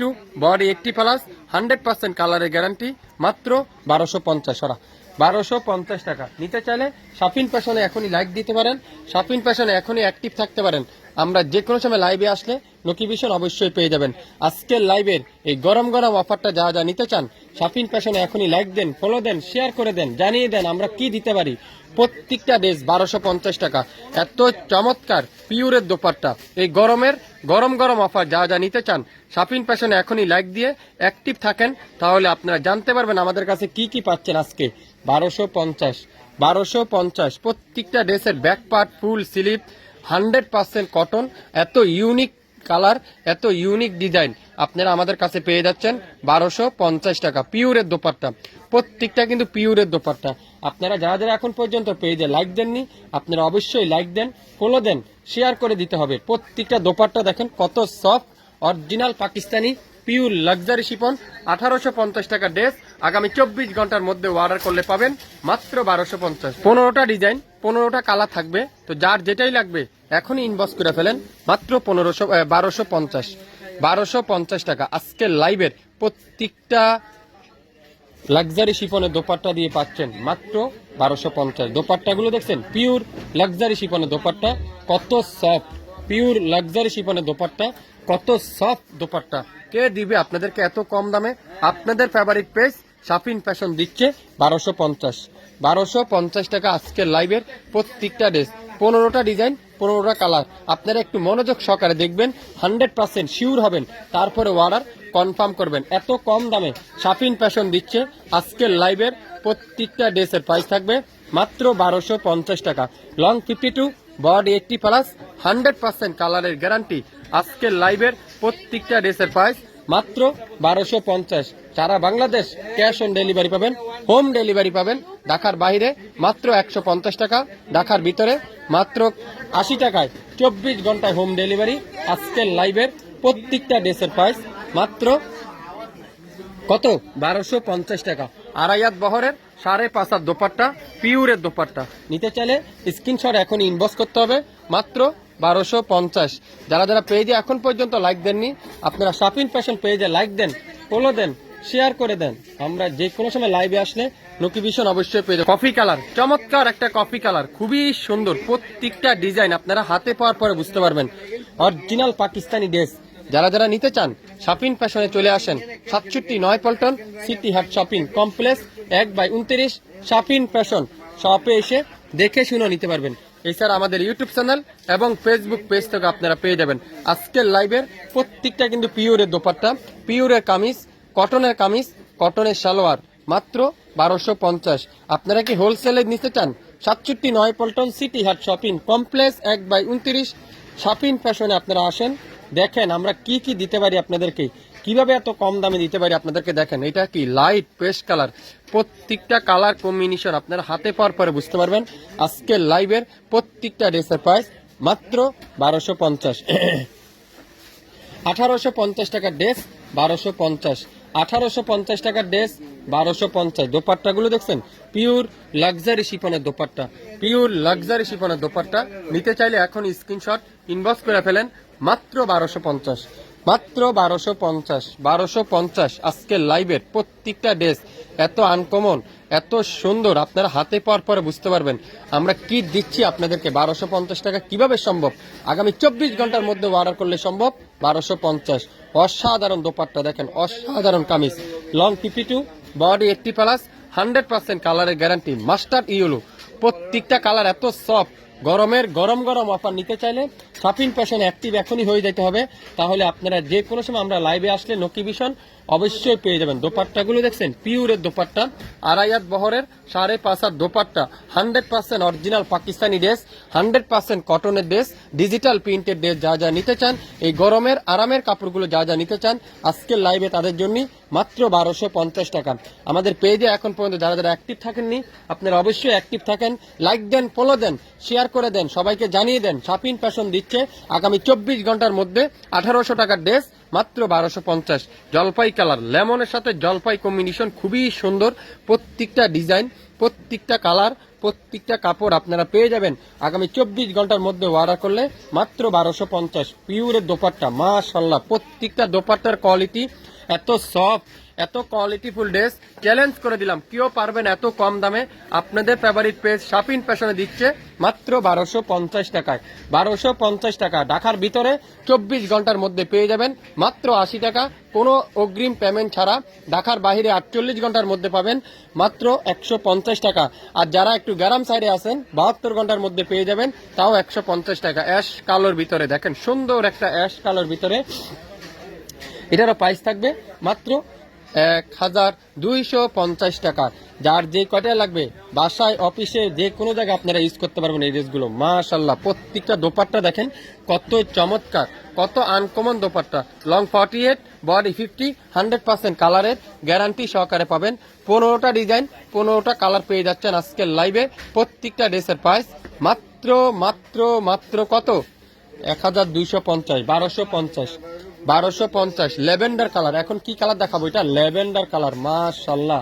Two body eighty plus hundred percent কালারের guarantee মাত্র বারোশো পঞ্চাশ। ওরা বারোশো পঞ্চাশ টাকা। নিতে চাইলে সাফিন পেশনে এখনই লাইক দিতে পারেন। সাফিন প্যাশনে এখনই অ্যাক্টিভ থাকতে পারেন। আমরা যে কোনো সময় লাইভে আসলে নোটিফিকেশন অবশ্যই পেয়ে যাবেন। আজকের লাইভের এই গরম গরম অফারটা যা যা নিতে চান শাপিন প্যাশনে এখনই লাইক দেন ফলো দেন শেয়ার করে দেন, জানিয়ে দেন আমরা কি দিতে পারি। প্রত্যেকটা ড্রেস বারোশো পঞ্চাশ টাকা। এত চমৎকার পিওরের দোপারটা এই গরমের গরম গরম অফার যা যা নিতে চান শাপিং প্যাশনে এখনই লাইক দিয়ে অ্যাক্টিভ থাকেন, তাহলে আপনারা জানতে পারবেন আমাদের কাছে কি কি পাচ্ছেন আজকে। বারোশো পঞ্চাশ বারোশো পঞ্চাশ, প্রত্যেকটা ড্রেসের back part full slip hundred percent cotton, এত ইউনিক কালার, এত ইউনিক ডিজাইন। আপনারা আমাদের কাছে পেয়ে যাচ্ছেন বারোশো পঞ্চাশ টাকা, পিওরের দোপাট্টা। প্রত্যেকটা কিন্তু পিওরের দোপাট্টা। আপনারা যারা যারা এখন পর্যন্ত পেজে লাইক দেননি, আপনারা অবশ্যই লাইক দেন, ফলো দেন, শেয়ার করে দিতে হবে। প্রত্যেকটা দোপাট্টা দেখেন কত soft, original Pakistani, pure luxury chiffon আঠারোশো পঞ্চাশ টাকা ড্রেস। আগামী চব্বিশ ঘণ্টার মধ্যে অর্ডার করলে পাবেন মাত্র বারোশো পঞ্চাশ। পনেরোটা ডিজাইন, পনেরোটা কালার থাকবে। তো যার যেটাই লাগবে এখনই ইনবক্স করে ফেলেন, মাত্র পনেরোশো বারোশো পঞ্চাশ। বারোশো পঞ্চাশ টাকা। আজকের লাইভের প্রত্যেকটা লাক্সারি শিপনের দোপাট্টা দিয়ে পাচ্ছেন, মাত্র বারোশো পঞ্চাশ। দোপাট্টাগুলো দেখছেন? পিওর লাক্সারি শিপনের দোপাট্টা, কত সফট পিওর লাক্সারি শিপনের দোপাট্টা, কত সফট দোপাট্টা। কে দিবে আপনাদেরকে এত কম দামে? আপনাদের ফেভারিট পেজ শাপিন ফ্যাশন দিচ্ছে বারোশো পঞ্চাশ। বারোশো পঞ্চাশ টাকা আজকের লাইভের প্রত্যেকটা ড্রেস পনেরোটা ডিজাইন পনেরোটা কালার আপনারা একটু মনোযোগ সহকারে দেখবেন হান্ড্রেড পার্সেন্ট শিওর হবেন। তারপরে অর্ডার কনফার্ম করবেন। এত কম দামে শাপিন ফ্যাশন দিচ্ছে। আজকের লাইভের প্রত্যেকটা ড্রেসের প্রাইস থাকবে মাত্র বারোশো পঞ্চাশ টাকা। Long fifty two body eighty plus hundred percent কালারের গ্যারান্টি আজকের লাইভের প্রত্যেকটা ড্রেসের প্রাইস মাত্র বারোশো পঞ্চাশ। সারা বাংলাদেশ ক্যাশ অন ডেলিভারি পাবেন, হোম ডেলিভারি পাবেন। ঢাকার বাইরে মাত্র একশো পঞ্চাশ টাকা, ঢাকার ভিতরে মাত্র আশি টাকায় চব্বিশ ঘন্টায় হোম ডেলিভারি, আজকের লাইভের প্রত্যেকটা ড্রেসের প্রাইস মাত্র কত? বারোশো পঞ্চাশ টাকা। আড়াইয়াত বহরের সাড়ে পাঁচ হাত দোপাট্টা পিউরের দোপাট্টা। নিতে চাইলে স্ক্রিনশট এখন ইনবক্স করতে হবে, মাত্র বারোশো পঞ্চাশ। যারা যারা পেজে এখন পর্যন্ত লাইক দেননি, আপনারা শাপিং ফ্যাশন পেজে লাইক দেন ফলো দেন শেয়ার করে দেন। আমরা যে কোনো সময় লাইভে আসলে নোটিফিকেশন অবশ্যই পেয়ে কফি কালার চমৎকার একটা কফি কালার খুবই সুন্দর। প্রত্যেকটা ডিজাইন আপনারা হাতে পাওয়ার পরে বুঝতে পারবেন। অরিজিনাল পাকিস্তানি ড্রেস যারা যারা নিতে চান শপিং ফ্যাশনে চলে আসেন। সাতষট্টি নয় Paltan city heart shopping complex এক বাই উনত্রিশ শপিং ফ্যাশন শপে এসে দেখে শুনে নিতে পারবেন। এছাড়া আমাদের ইউটিউব চ্যানেল এবং ফেসবুক পেজ থেকে আপনারা পেয়ে যাবেন। আজকের লাইভের প্রত্যেকটা কিন্তু পিওরের দোপাট্টা পিওরের কামিজ কটনের কামিজ, কটনের সালোয়ার, মাত্র বারোশো পঞ্চাশ। আপনারা কি হোলসেলে নিতে চান? সাতষট্টি নয় Paltan city heart shopping complex এক বাই উনত্রিশ। শপিং ফ্যাশনে আপনারা আসেন, দেখেন আমরা কি কি দিতে পারি আপনাদেরকে। কীভাবে এত কম দামে দিতে পারি আপনাদেরকে দেখেন, এটা কি লাইট পেস্ট কালার প্রত্যেকটা কালার কম্বিনেশন আপনারা হাতে পাওয়ার পরে বুঝতে পারবেন, আজকের লাইভের প্রত্যেকটা ড্রেসের প্রাইস মাত্র বারোশো পঞ্চাশ। আঠারোশো পঞ্চাশ টাকার ড্রেস, বারোশো পঞ্চাশ। আঠারোশো পঞ্চাশ টাকার ড্রেস, বারোশো পঞ্চাশ। দোপাট্টাগুলো দেখছেন? পিওর লাক্সারি শিপনের দোপাট্টা। পিওর লাক্সারি শিপনের দোপাট্টা। নিতে চাইলে এখন স্ক্রিনশট ইনবক্স করে ফেলেন। মাত্র বারোশো পঞ্চাশ। মাত্র বারোশো পঞ্চাশ। বারোশো পঞ্চাশ আজকের লাইভের প্রত্যেকটা ড্রেস। এত আনকমন এত সুন্দর। আপনারা হাতে পাওয়ার পরে বুঝতে পারবেন। আমরা কি দিচ্ছি আপনাদেরকে? বারোশো পঞ্চাশ টাকা কীভাবে সম্ভব? আগামী চব্বিশ ঘণ্টার মধ্যে অর্ডার করলে সম্ভব? বারোশো পঞ্চাশ। অসাধারণ দোপাট্টা দেখেন, অসাধারণ kameez. Long fifty two body eighty plus hundred percent কালারের গ্যারান্টি মাস্টার ইউলো প্রত্যেকটা কালার এত সফট গরমের গরম গরম অফার নিতে চাইলে শপিং প্যাশন অ্যাক্টিভ এখনই হয়ে যেতে হবে। তাহলে আপনারা যে কোনো সময় আমরা লাইভে আসলে নোটিফিকেশন অবশ্যই পেয়ে যাবেন। দোপাট্টাগুলো দেখছেন? পিউরের দোপাট্টা আড়াইয়াত বহরের, সাড়ে পাঁচ হাত dupatta. Hundred percent original Pakistani dress, hundred percent কটনের ড্রেস, ডিজিটাল প্রিন্টের ড্রেস যা যা নিতে চান, এই গরমের, আরামের কাপড়গুলো যা যা নিতে চান, আজকের লাইভে তাদের জন্য মাত্র বারোশো পঞ্চাশ টাকা। আমাদের পেজে এখন পর্যন্ত যারা যারা অ্যাক্টিভ থাকেননি, আপনারা অবশ্যই অ্যাক্টিভ থাকেন লাইক দেন ফলো দেন শেয়ার করে দেন, সবাইকে জানিয়ে দেন শাপিং ফ্যাশন দিচ্ছে আগামী চব্বিশ ঘণ্টার মধ্যে আঠারোশো টাকার ড্রেস মাত্র বারোশো পঞ্চাশ। জলপাই কালার। লেমনের সাথে জলপাই কম্বিনেশন খুবই সুন্দর। প্রত্যেকটা ডিজাইন প্রত্যেকটা কালার, প্রত্যেকটা কাপড় আপনারা পেয়ে যাবেন। আগামী চব্বিশ ঘণ্টার মধ্যে অর্ডার করলে মাত্র বারোশো পঞ্চাশ। পিউরের দোপাট্টা মাশাল্লাহ প্রত্যেকটা দোপাট্টার কোয়ালিটি এত সফট এত কোয়ালিটিফুল ড্রেস চ্যালেঞ্জ করে দিলাম। কেউ পারবেন এত কম দামে। আপনাদের ফেভারিট পেজ শপিং ফ্যাশনে দিচ্ছে মাত্র বারোশো পঞ্চাশ টাকায়। বারোশো পঞ্চাশ টাকা। ঢাকার ভিতরে চব্বিশ ঘণ্টার মধ্যে পেয়ে যাবেন মাত্র আশি টাকা। কোনো অগ্রিম পেমেন্ট ছাড়া ঢাকার বাইরে আটচল্লিশ ঘণ্টার মধ্যে পাবেন মাত্র একশো পঞ্চাশ টাকা। আর যারা একটু গ্যারাম সাইডে আছেন, বাহাত্তর ঘণ্টার মধ্যে পেয়ে যাবেন, তাও একশো পঞ্চাশ টাকা। অ্যাশ কালোর ভিতরে দেখেন, সুন্দর একটা অ্যাশ কালোর ভিতরে। এটারও প্রাইস থাকবে মাত্র এক হাজার দুইশো পঞ্চাশ টাকা। যার যে কয়টা লাগবে, বাসায় অফিসে যে কোনো জায়গায় আপনারা ইউজ করতে পারবেন এই ড্রেসগুলো মাশাল্লাহ প্রত্যেকটা দোপাট্টা দেখেন, কত চমৎকার, কত uncommon dupatta. Long forty eight body fifty hundred percent কালারের গ্যারান্টি সহকারে পাবেন। পনেরোটা ডিজাইন পনেরোটা কালার পেয়ে যাচ্ছেন আজকের লাইভে প্রত্যেকটা ড্রেসের প্রাইস মাত্র মাত্র মাত্র কত? এক হাজার দুইশো পঞ্চাশ, বারোশো পঞ্চাশ। বারোশো পঞ্চাশ। Lavender colour. এখন কি কালার দেখাবো এটা? লেভেন্ডার কালার মাশাল্লাহ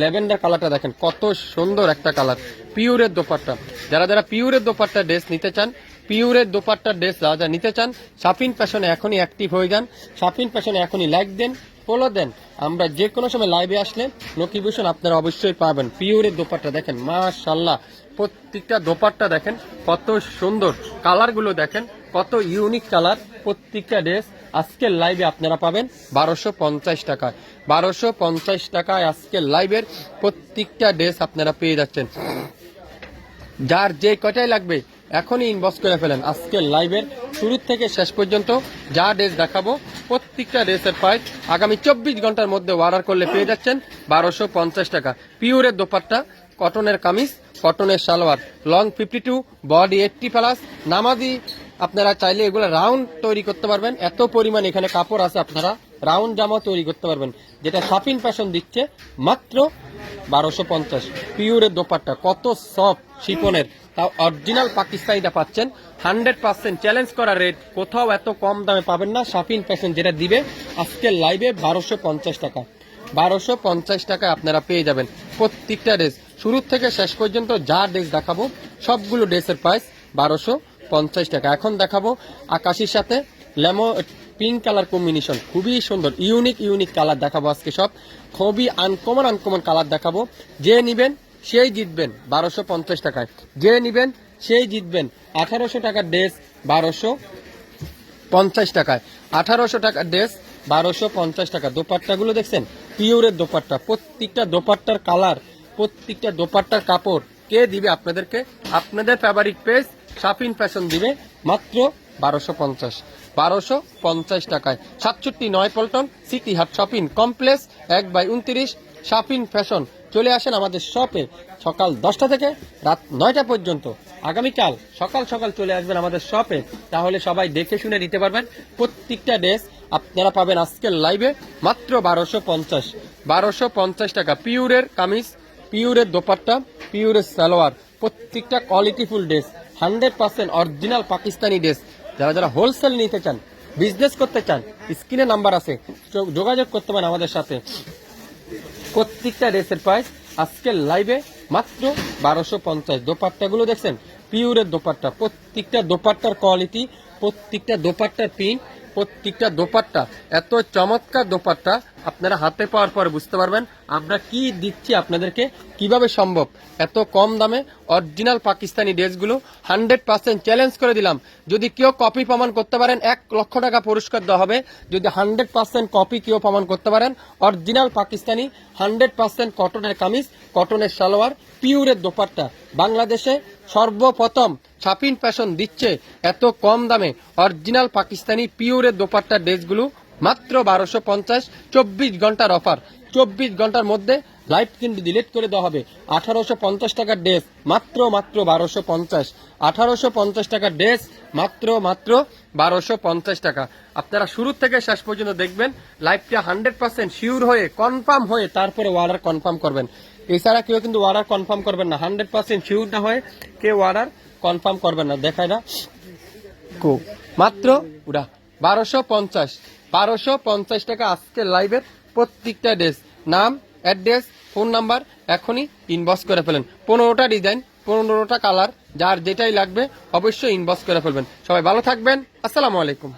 লেভেন্ডার কালারটা দেখেন, কত সুন্দর একটা কালার। পিওরের দোপাট্টা। যারা যারা পিওরের দোপাট্টা ড্রেস নিতে চান, পিওরের দোপাট্টার ড্রেস যারা যারা নিতে চান শাপিং প্যাশনে এখনই অ্যাক্টিভ হয়ে যান। শাপিং প্যাশনে এখনই লাইক দেন, ফলো দেন। আমরা যে কোনো সময় লাইভে আসলে নোটিফিকেশন আপনারা অবশ্যই পাবেন। পিওরের দোপাট্টা দেখেন মাশাল্লাহ প্রত্যেকটা দোপাট্টা দেখেন, কত সুন্দর। কালারগুলো দেখেন, কত ইউনিক কালার। প্রত্যেকটা ড্রেস আজকের লাইভে আপনারা পাবেন বারোশো পঞ্চাশ টাকায়। বারোশো পঞ্চাশ টাকায় আজকের লাইভের প্রত্যেকটা ড্রেস আপনারা পেয়ে যাচ্ছেন। যার যে কটাই লাগবে, এখনই ইনবক্স করে ফেলেন। আজকের লাইভের শুরু থেকে শেষ পর্যন্ত যা ড্রেস দেখাবো, প্রত্যেকটা ড্রেসের প্রাইস আগামী চব্বিশ ঘণ্টার মধ্যে অর্ডার করলে পেয়ে যাচ্ছেন বারোশো পঞ্চাশ টাকা। পিওরের দোপাট্টা কটনের কামিজ কটনের salwar long fifty two body eighty plus নামাজি আপনারা চাইলে এগুলো রাউন্ড তৈরি করতে পারবেন। এত পরিমাণ এখানে কাপড় আছে আপনারা রাউন্ড জামা তৈরি করতে পারবেন। যেটা শাপিং ফ্যাশন দিচ্ছে মাত্র বারোশো পঞ্চাশ। পিওরের দোপাট্টা, কত সফট শিপনের তাও অরিজিনাল পাকিস্তানিটা পাচ্ছেন। হান্ড্রেড পার্সেন্ট চ্যালেঞ্জ করা রেট কোথাও এত কম দামে পাবেন না শাপিং ফ্যাশন যেটা দিবে আজকের লাইভে বারোশো পঞ্চাশ টাকা। বারোশো পঞ্চাশ টাকায় আপনারা পেয়ে যাবেন প্রত্যেকটা ড্রেস শুরু থেকে শেষ পর্যন্ত যা ড্রেস দেখাবো, সবগুলো ড্রেসের প্রাইস বারোশো পঞ্চাশ টাকা। এখন দেখাবো আকাশির সাথে লেমো পিঙ্ক কালার কম্বিনেশন। খুবই সুন্দর, ইউনিক ইউনিক কালার দেখাবো আজকে সব। খুবই আনকমন আনকমন কালার দেখাবো। যে নিবেন, সেই জিতবেন বারোশো পঞ্চাশ টাকায়। যে নিবেন, সেই জিতবেন আঠারোশো টাকার ড্রেস বারোশো পঞ্চাশ টাকায়। আঠারোশো টাকার ড্রেস বারোশো পঞ্চাশ টাকা। দোপাট্টাগুলো দেখছেন? পিওরের দোপাট্টা। প্রত্যেকটা দোপাট্টার কালার, প্রত্যেকটা দোপাট্টার কাপড় কে দিবে আপনাদেরকে? আপনাদের ফেভারিট পেজ শাপিং ফ্যাশন দিবে মাত্র বারোশো পঞ্চাশ। বারোশো পঞ্চাশ টাকায়। সাতষট্টি নয় Paltan, city heart shopping complex, এক বাই উনত্রিশ শাপিং ফ্যাশন চলে আসেন আমাদের শপে সকাল দশটা থেকে রাত নয়টা পর্যন্ত। আগামীকাল সকাল সকাল চলে আসবেন আমাদের শপে। তাহলে সবাই দেখে শুনে নিতে পারবেন প্রত্যেকটা ড্রেস আপনারা পাবেন আজকের লাইভে মাত্র বারোশো পঞ্চাশ। বারোশো পঞ্চাশ টাকা। পিউরের কামিজ, পিউরের দোপাট্টা পিউরের সালোয়ার, প্রত্যেকটা কোয়ালিটিফুল dress hundred percent original Pakistani dress যারা যারা হোলসেল নিতে চান বিজনেস করতে চান স্ক্রিনে নাম্বার আছে যোগাযোগ করতে পারেন আমাদের সাথে। প্রত্যেকটা ড্রেসের প্রাইস আজকের লাইভে মাত্র বারোশো পঞ্চাশ। দোপাট্টাগুলো দেখছেন? পিওরের দোপাট্টা, প্রত্যেকটা দোপাট্টার কোয়ালিটি প্রত্যেকটা দোপাট্টার প্রিন্ট প্রত্যেকটা দোপাট্টা, এত চমৎকার দোপাট্টা আপনারা হাতে পাওয়ার পর বুঝতে পারবেন আমরা কি দিচ্ছি আপনাদেরকে, কীভাবে সম্ভব। এত কম দামে অরিজিনাল পাকিস্তানি ড্রেসগুলো হান্ড্রেড পার্সেন্ট চ্যালেঞ্জ করে দিলাম। যদি কেউ কপি প্রমাণ করতে পারেন, এক লক্ষ টাকা পুরস্কার দেওয়া হবে। যদি হান্ড্রেড পার্সেন্ট কপি কেউ প্রমাণ করতে পারেন অরিজিনাল পাকিস্তানি হান্ড্রেড পার্সেন্ট কটনের কামিজ কটনের সালোয়ার পিউরের দোপাট্টা। বাংলাদেশে সর্বপ্রথম ছাপিন ফ্যাশন দিচ্ছে এত কম দামে। অরিজিনাল পাকিস্তানি পিওরের দোপাট্টার ড্রেসগুলো মাত্র বারোশো পঞ্চাশ, চব্বিশ ঘণ্টার অফার। চব্বিশ ঘণ্টার মধ্যে লাইভ কিন্তু ডিলিট করে দেওয়া হবে। আঠারোশো পঞ্চাশ টাকার ড্রেস মাত্র মাত্র বারোশো পঞ্চাশ। আঠারোশো পঞ্চাশ টাকার ড্রেস মাত্র মাত্র বারোশো পঞ্চাশ টাকা। আপনারা শুরু থেকে শেষ পর্যন্ত দেখবেন লাইভটা হান্ড্রেড পার্সেন্ট শিওর হয়ে, কনফার্ম হয়ে তারপরে অর্ডার কনফার্ম করবেন। এছাড়া কেউ কিন্তু অর্ডার কনফার্ম করবেন না, হান্ড্রেড পার্সেন্ট শিওর না হয়ে কেউ অর্ডার কনফার্ম করবেন না, দেখায় না। কো। মাত্র, উড়া, বারোশো পঞ্চাশ বারোশো পঞ্চাশ টাকা আজকে লাইভের প্রত্যেকটা ড্রেস। নাম, অ্যাড্রেস, ফোন নাম্বার এখনই ইনবক্স করে ফেলেন। পনেরোটা ডিজাইন, পনেরোটা কালার, যার যেটাই লাগবে অবশ্যই ইনবক্স করে ফেলবেন। সবাই ভালো থাকবেন। আসসালামু আলাইকুম।